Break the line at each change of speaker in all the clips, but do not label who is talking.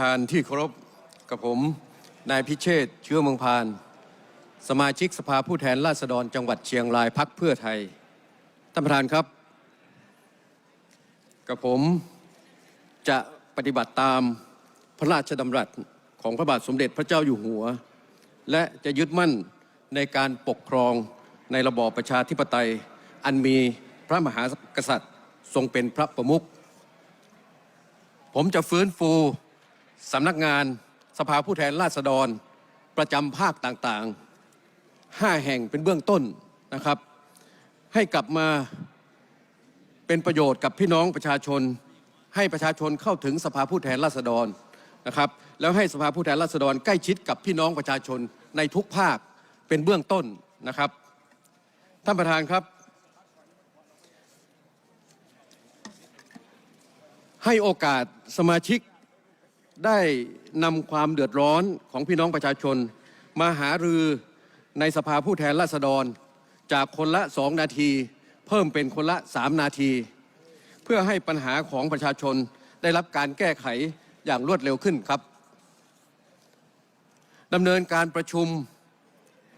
ทานที่เคารพกับผม นายพิเชษเชื้อเมืองพาน สมาชิกสภาผู้แทนราษฎรจังหวัดเชียงรายพักเพื่อไทยท่านประธานครับ กับผมจะปฏิบัติตามพระราชดำรัสของพระบาทสมเด็จพระเจ้าอยู่หัว และจะยึดมั่นในการปกครองในระบอบประชาธิปไตย อันมีพระมหากษัตริย์ทรงเป็นพระประมุขผมจะฟื้นฟู สำนักงานสภาผู้แทนราษฎร ประจำภาคต่างๆห้าแห่งเป็นเบื้องต้นนะครับ ให้กลับมาเป็นประโยชน์กับพี่น้องประชาชน ให้ประชาชนเข้าถึงสภาผู้แทนราษฎรนะครับ แล้วให้สภาผู้แทนราษฎรใกล้ชิดกับพี่น้องประชาชนในทุกภาคเป็นเบื้องต้นนะครับ ท่านประธานครับ ให้โอกาสสมาชิก ได้นำความเดือดร้อนของพี่น้องประชาชน มาหารือในสภาผู้แทนราษฎร จากคนละสองนาที เพิ่มเป็นคนละสามนาที เพื่อให้ปัญหาของประชาชนได้รับการแก้ไขอย่างรวดเร็วขึ้นครับดำเนินการประชุม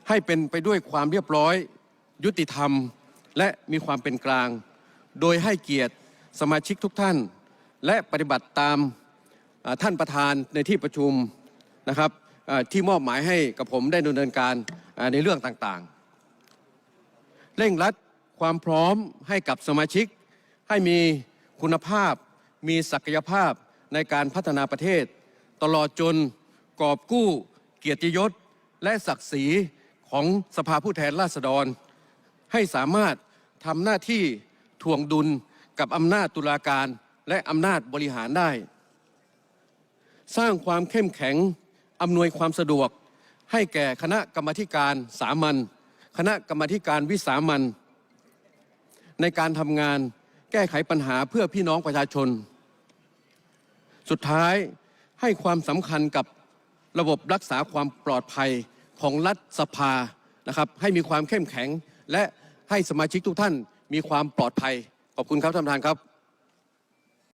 ให้เป็นไปด้วยความเรียบร้อย ยุติธรรม และมีความเป็นกลาง โดยให้เกียรติสมาชิกทุกท่าน และปฏิบัติตาม ท่านประธานในที่ประชุมนะครับที่มอบหมายให้กับผมได้ดำเนินการในเรื่องต่างๆ เร่งรัดความพร้อมให้กับสมาชิก ให้มีคุณภาพ มีศักยภาพในการพัฒนาประเทศ ตลอดจนกอบกู้เกียรติยศ และศักดิ์ศรีของสภาผู้แทนราษฎร ให้สามารถทำหน้าที่ถ่วงดุลกับอำนาจตุลาการและอำนาจบริหารได้ สร้างความเข้มแข็งอำนวยความสะดวก ให้แก่คณะกรรมการสามัญคณะกรรมการวิสามัญในการทำงานแก้ไขปัญหาเพื่อพี่น้องประชาชน สุดท้ายให้ความสำคัญกับระบบรักษาความปลอดภัยของรัฐสภานะครับให้มีความเข้มแข็ง และให้สมาชิกทุกท่านมีความปลอดภัย ขอบคุณครับท่านประธานครับ